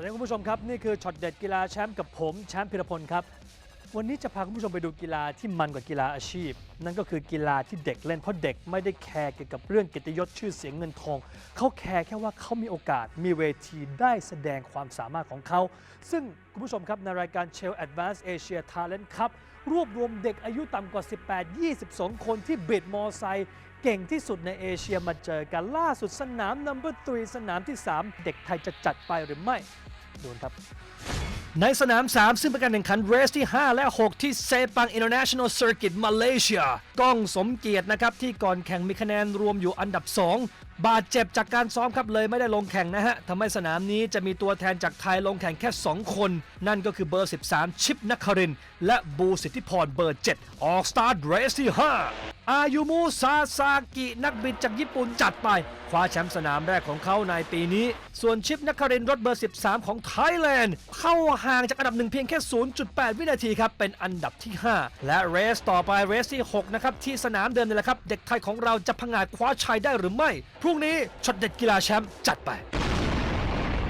วัสดีคุณผู้ชมครับ นี่คือช็อตเด็ดกีฬาแชมป์กับผม แชมป์พิรพลครับ วันนี้จะพาคุณผู้ชมไปดูกีฬาที่มันกว่ากีฬาอาชีพ นั่นก็คือกีฬาที่เด็กเล่นเพราะเด็กไม่ได้แคร์เกี่ยวกับเรื่องเกียรติยศชื่อเสียงเงินทอง เขาแคร์แค่ว่าเขามีโอกาสมีเวทีได้แสดงความสามารถของเขา ซึ่งคุณผู้ชมครับในรายการ Shell Advanced Asia Talent Cup รวบรวมเด็กอายุต่ำกว่า 18 22 คนที่บิดมอไซค์เก่งที่สุดในเอเชียมาเจอกันล่าสุดสนาม number 3สนามที่ 3 เด็กไทยจะจัดไปหรือไม่ดูครับ ในสนาม 3 ซึ่งเป็นการแข่งขันเรสที่ 5 และ 6 ที่เซปัง International Circuit มาเลเซียก้องสมเกียรตินะครับ ที่ก่อนแข่งมีคะแนนรวมอยู่อันดับ 2 บาดเจ็บจากการซ้อมครับเลยไม่ได้ลงแข่งนะฮะทำให้สนามนี้จะมีตัวแทนจากไทยลงแข่งแค่ 2 คน นั่นก็คือเบอร์ 13 ชิปนักคริน และบูสิทธิพรเบอร์ 7 ออกสตาร์ทเรสที่ 5 อายุมุซาซากิ นักบิดจากญี่ปุ่นจัดไป คว้าแชมป์สนามแรกของเขาในปีนี้ ส่วนชิปนักครินทร์รถเบอร์ 13 ของไทยแลนด์ เข้าห่างจากอันดับหนึ่งเพียงแค่ 0.8 วินาทีครับเป็นอันดับที่ 5 และเรสต่อไปเรสที่6นะครับที่สนามเดิมนี่แหละครับเด็กไทยของเราจะพังอาจคว้าชัยได้หรือไม่พรุ่งนี้ช็อตเด็ดกีฬาแชมป์จัดไป